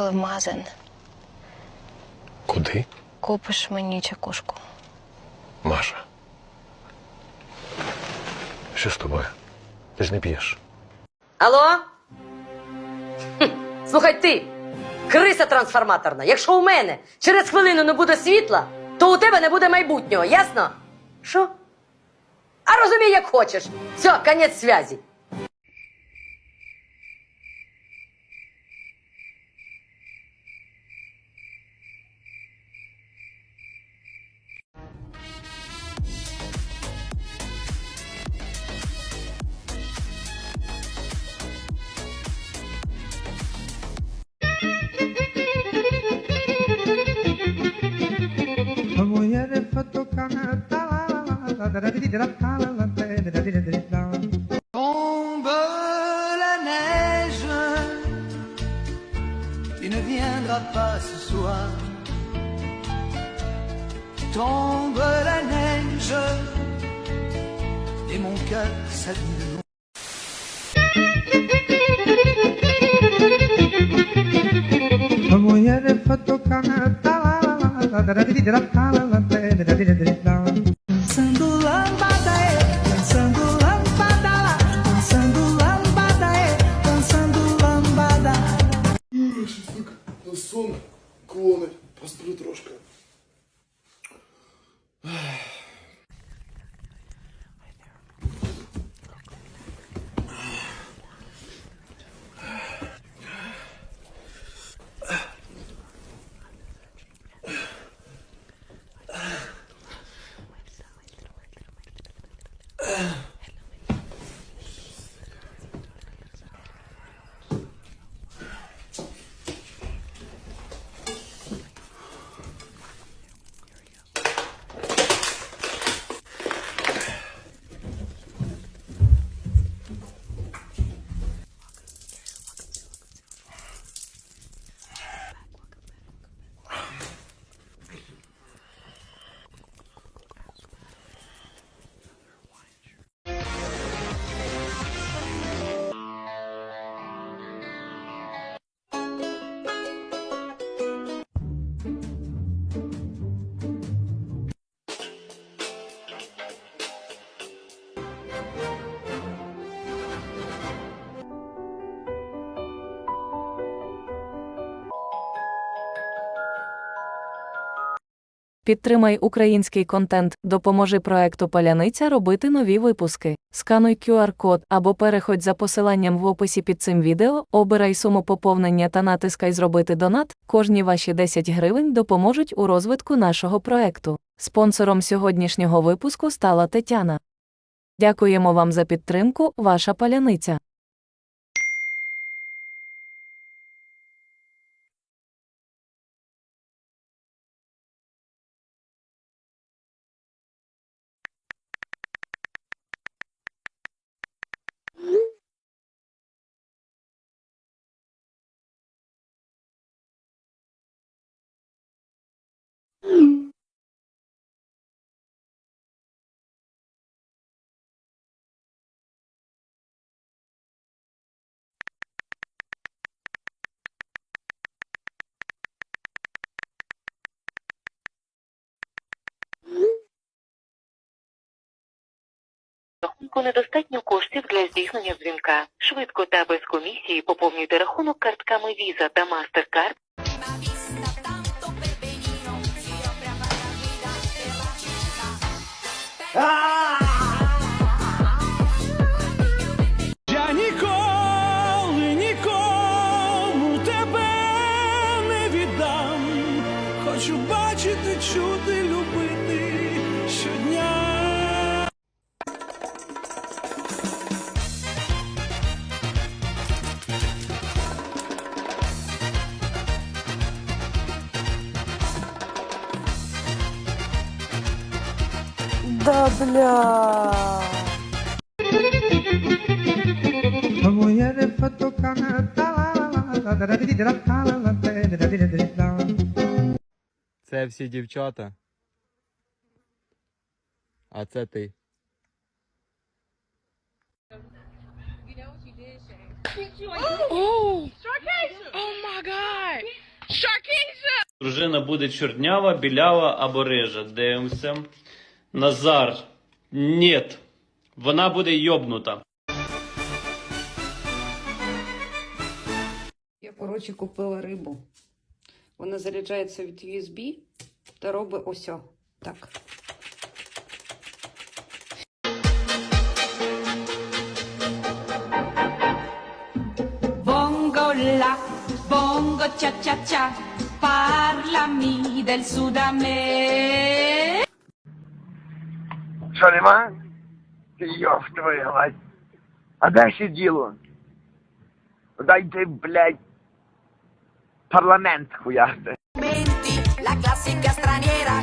Поїхали в магазин. Куди? Купиш мені чекушку. Маша. Що з тобою? Ти ж не п'єш. Алло? Хм, Слухай ти, криса трансформаторна. Якщо у мене через хвилину не буде світла, то у тебе не буде майбутнього, ясно? Що? А розумій, як хочеш. Все, конець зв'язі. Tombe la neige, tu ne viendras pas ce soir. Tombe la neige, et mon cœur s'abîme. Підтримай український контент, допоможи проекту Паляниця робити нові випуски. Скануй QR-код або переходь за посиланням в описі під цим відео, обирай суму поповнення та натискай Зробити донат. Кожні ваші 10 гривень допоможуть у розвитку нашого проекту. Спонсором сьогоднішнього випуску стала Тетяна. Дякуємо вам за підтримку, ваша паляниця. Рахунку недостатньо коштів для здійснення дзвінка. Швидко та без комісії поповнюйте рахунок картками Visa та MasterCard Я бля. Це всі дівчата. А це ти. Дружина буде чорнява, білява або рижа. Дивимося. Назар. Ні. Вона буде йобнута. Я, коротше, купила рибу. Вона заряджається від USB та робить ось. Так. Bongo la, bongo cha cha cha, parlami del Sudame. Що нема? Ти йоф твою мать. А дальше ще діло? Дайте, блядь, парламент хуярды. La clásica straniera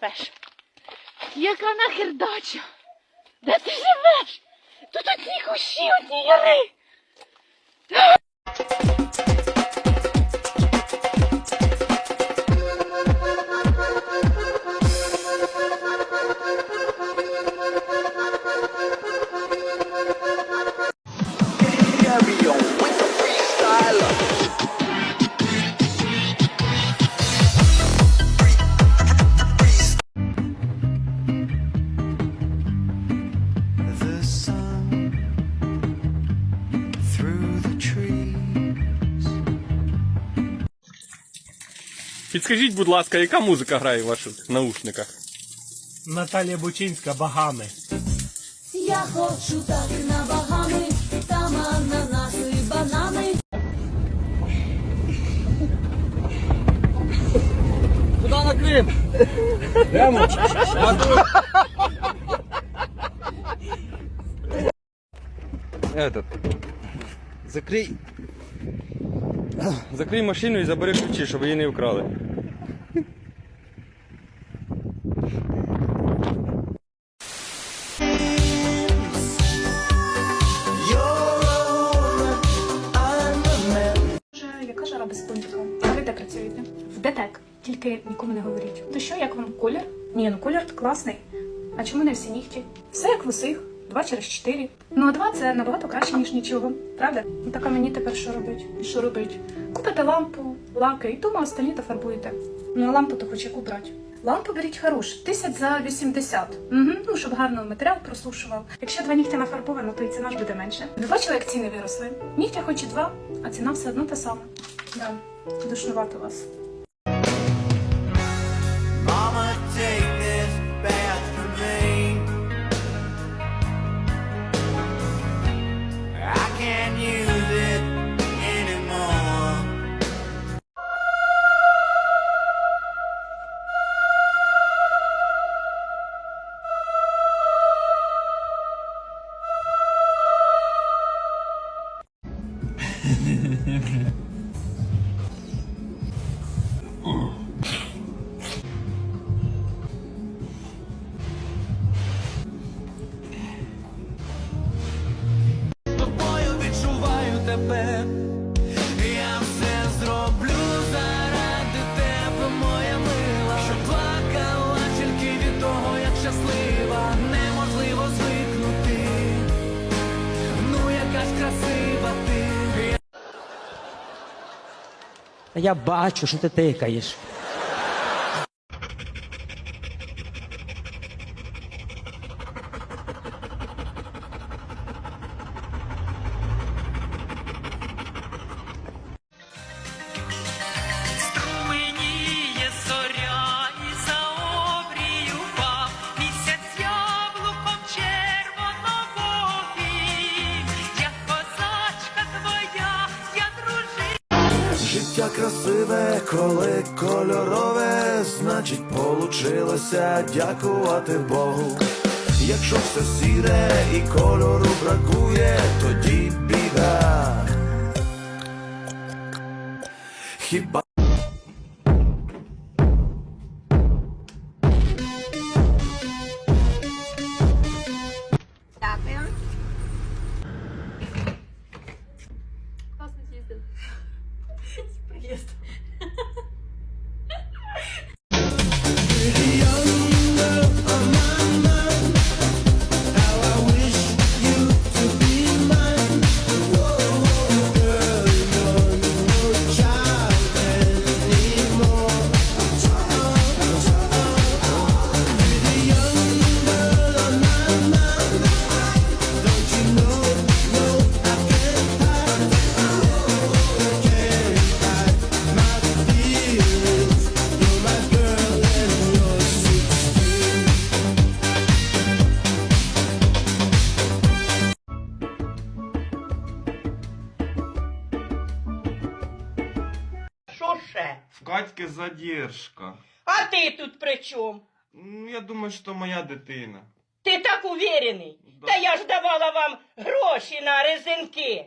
живеш? Яка нахер дача? Де ти живеш? Тут одні кущі, одні яри. Підскажіть, будь ласка, яка музика грає в ваших наушниках? Наталія Бучинська, Багами. Я хочу так на багами, там ананаси, банани. Куди на крим? Этот. Закрий. Закрий машину і забери ключі, щоб її не вкрали. Класний. А чому не всі нігті? Все як в усіх. Два через чотири. Ну а два це набагато краще, ніж нічого. Правда? Ну так а мені тепер що робить? Що робить? Купите лампу, лаки і тому остальні то фарбуєте. Ну а лампу то хоч яку брати. Лампу беріть хорош, тисяч за 80. Угу, ну, щоб гарно матеріал просушував. Якщо два нігтя нафарбовано, то і ціна ж буде менше. Ви бачили, як ціни виросли? Нігтя хоч і два, а ціна все одно та сама. Да, душнувато вас. Я бачу, що ти тикаєш. Значить, получилося дякувати Богу. Якщо все сіре і кольору бракує, тоді біда. Хіба Катьки задержка. А ти тут при чому? Ну, я думаю, що моя дитина. Ти так уверений? Та я ж давала вам гроші на резинки.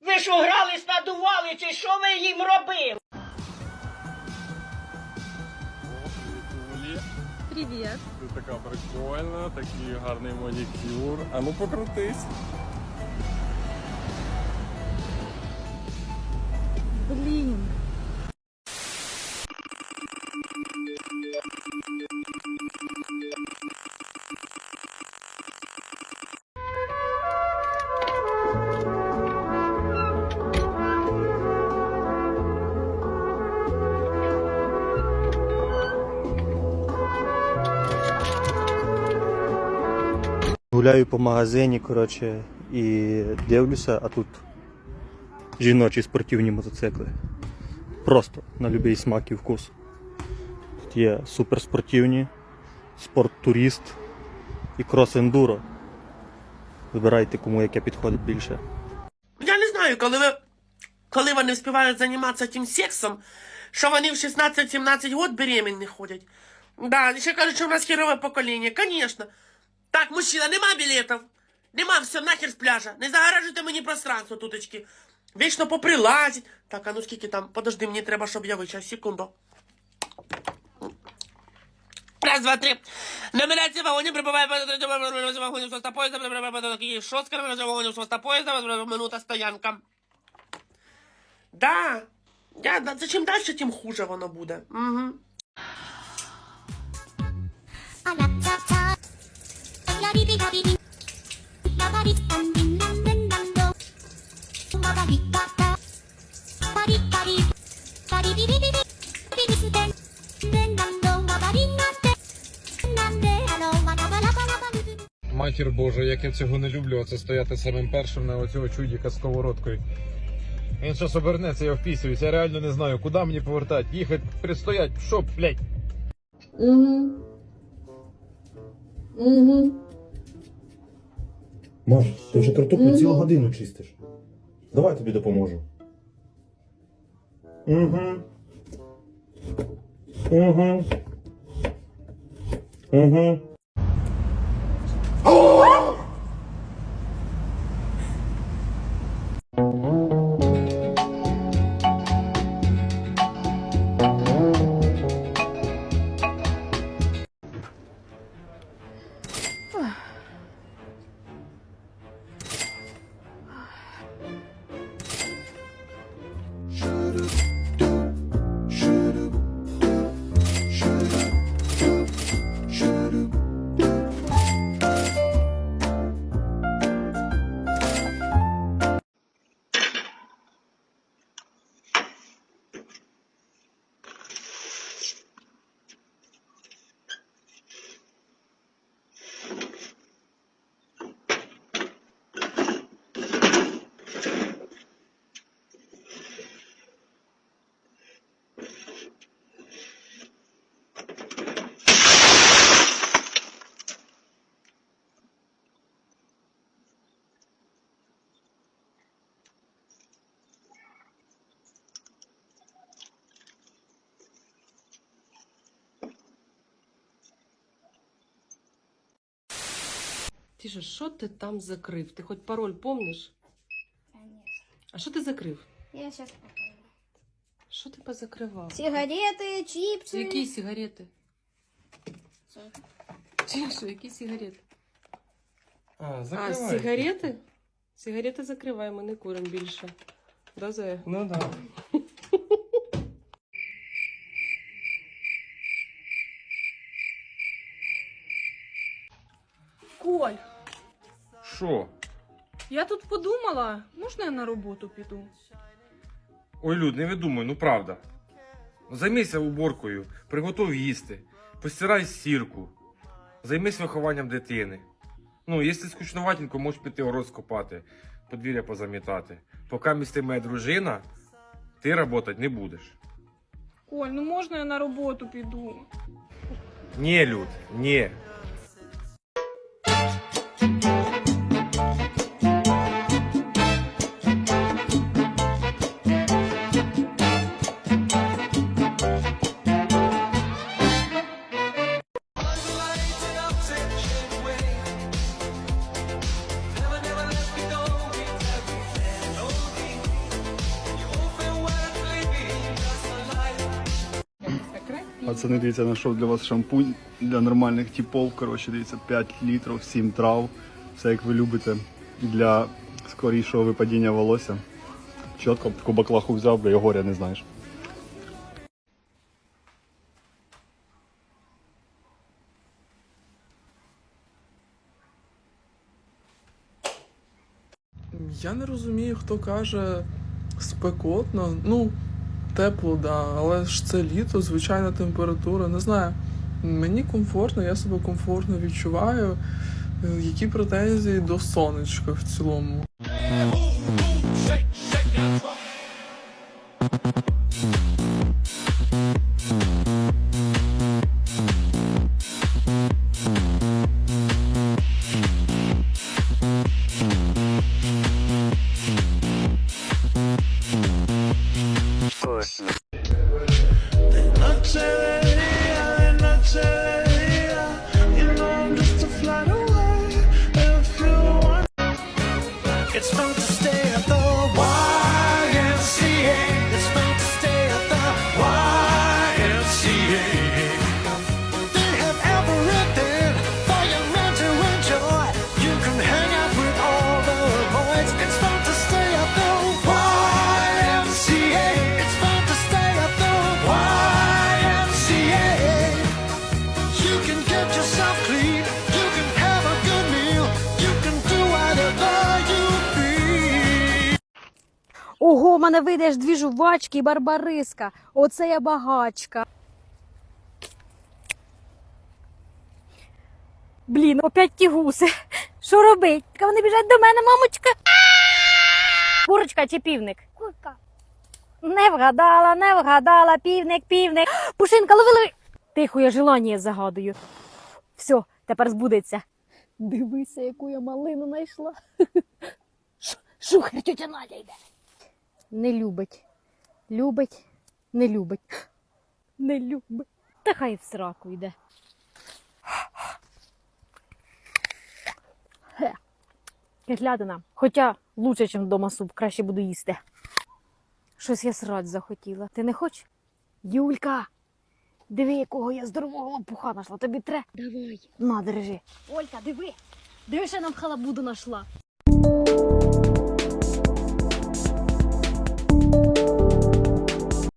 Ви ж угрались, надували, чи що ви їм робили? Привіт. Ти така прикольна, такий гарний манікюр. А ну покрутись. Гуляю по магазині, коротше, і дивлюся, а тут жіночі спортивні мотоцикли. Просто на будь-який смак і вкус. Тут є суперспортивні, спорт-туріст і крос-ендуро. Вибирайте, кому яке підходить більше. Я не знаю, коли ви. Коли вони вспівають займатися тим сексом, що вони в 16-17 год беременні ходять. Да, ще кажуть, що у нас херове покоління. Конечно. Так, мужчина, нема білетів. Нема, все, нахер з пляжа. Не загоражуйте мені пространство, туточки. Вічно поприлазить. Так, а ну скільки там? Подожди, мені треба, щоб я вичав. Секунду. Раз, два, три. Номерація вагонів прибуває по вагонів соста поїзда, шостка вагонів соста поїзда, минута стоянка. Да. Я, да, це чим далі, тим хуже воно буде. Угу. Матір Божа, як я цього не люблю, оце стояти самим першим на оцього чудіка з сковородкою. Він щас обернеться, я впісуюсь, я реально не знаю, куди мені повертати, їхати, пристоять, що, блядь? Угу. Угу. Маш, ти вже картоплю цілу годину чистиш. Давай тобі допоможу. Угу. Угу. Угу. Oh! Тише, що ти там закрив? Ти хоч пароль помниш? А що ти закрив? Я сейчас попробую. Що ти позакривав? Сигареты, чипсы. Які сигарети? Тише, які сигарети? А, А, сигарети? Сигарети закривай, ми не куримо більше. Да, Зоя? Ну да. Коль, Що? я тут подумала, можна я на роботу піду? Ой, Люд, не видумуй, ну правда. Займися уборкою, приготуй їсти, постирай стірку, займись вихованням дитини. Ну, якщо скучноватенько, можеш піти город скопати, подвір'я позамітати. Поки місти моя дружина, ти працювати не будеш. Коль, ну можна я на роботу піду? Ні, Люд, ні. Пацани, дивіться, знайшов для вас шампунь для нормальних типов. Коротше, дивіться, 5 літрів, 7 трав. Все як ви любите. Для скорішого випадіння волосся. Чітко таку баклаху взяв, бо його горя не знаєш. Я не розумію, хто каже спекотно. Ну, тепло, да, але ж це літо, звичайна температура. Не знаю. Мені комфортно, я себе комфортно відчуваю. Е, Які претензії до сонечка в цілому? Мене вийде аж дві жувачки і барбариска. Оце я багачка. Блін, опять ті гуси. Що робить? Вони біжать до мене, мамочка. Курочка чи півник? Курка. Не вгадала, не вгадала, півник, півник. Пушинка, лови, лови. Тихо, я желання загадую. Все, тепер збудеться. Дивися, яку я малину знайшла. Шухер, тетя Надя йде. Не любить. Любить, не любить. Не любить. Та хай в сраку йде. Кислятина. Хоча лучше, ніж вдома суп, краще буду їсти. Щось я срать захотіла. Ти не хочеш? Юлька, диви, якого я здорового лопуха нашла. Тобі тре. Давай. На, держи. Олька, диви. Диви, що я нам халабуду нашла.